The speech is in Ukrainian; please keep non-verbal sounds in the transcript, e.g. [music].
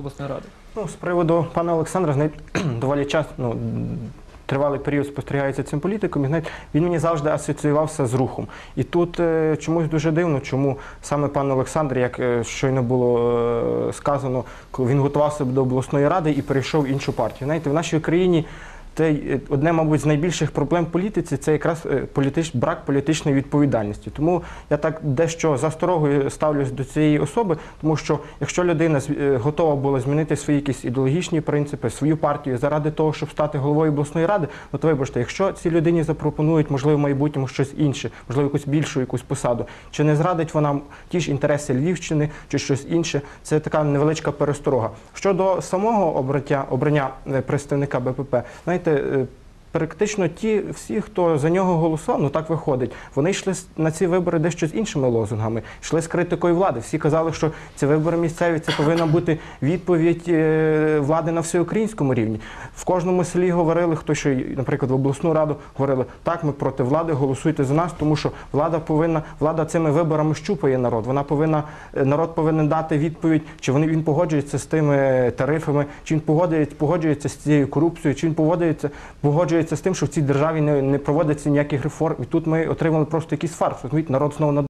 обласної ради. Ну, з приводу пана Олександра, знаєте, [clears throat] доволі час, ну, тривалий період спостерігається цим політиком, і знаєте, він мені завжди асоціювався з рухом. І тут е, чомусь дуже дивно, чому саме пан Олександр, як е, щойно було е, сказано, він готувався до обласної ради і перейшов в іншу партію. Знаєте, в нашій країні це е, одне, мабуть, з найбільших проблем політиці це якраз е, політич, брак політичної відповідальності. Тому я так дещо за старогою ставлюсь до цієї особи, тому що якщо людина е, готова була змінити свої якісь ідеологічні принципи, свою партію заради того, щоб стати головою обласної ради, ну то вибачте, якщо цій людині запропонують, можливо, в майбутньому щось інше, можливо, якусь більшу якусь посаду, чи не зрадить вона ті ж інтереси Львівщини чи щось інше, це така невеличка пересторога. Щодо самого обрання е, представника БПП, знаєте, е, Практично ті всі, хто за нього голосував, ну так виходить. Вони йшли на ці вибори дещо з іншими лозунгами, йшли з критикою влади. Всі казали, що ці вибори місцеві це повинна бути відповідь е, влади на всеукраїнському рівні. В кожному селі говорили, хто що, наприклад, в обласну раду говорили, так, ми проти влади, голосуйте за нас, тому що влада повинна, влада цими виборами щупає народ. Вона повинна, е, народ повинен дати відповідь, чи вони він погоджується з тими тарифами, чи він погоджується, погоджується з цією корупцією, чи він погоджується, погоджується з тим, що в цій державі не, не проводиться ніяких реформ. І тут ми отримали просто якийсь фарс. Розумієте, народ знову на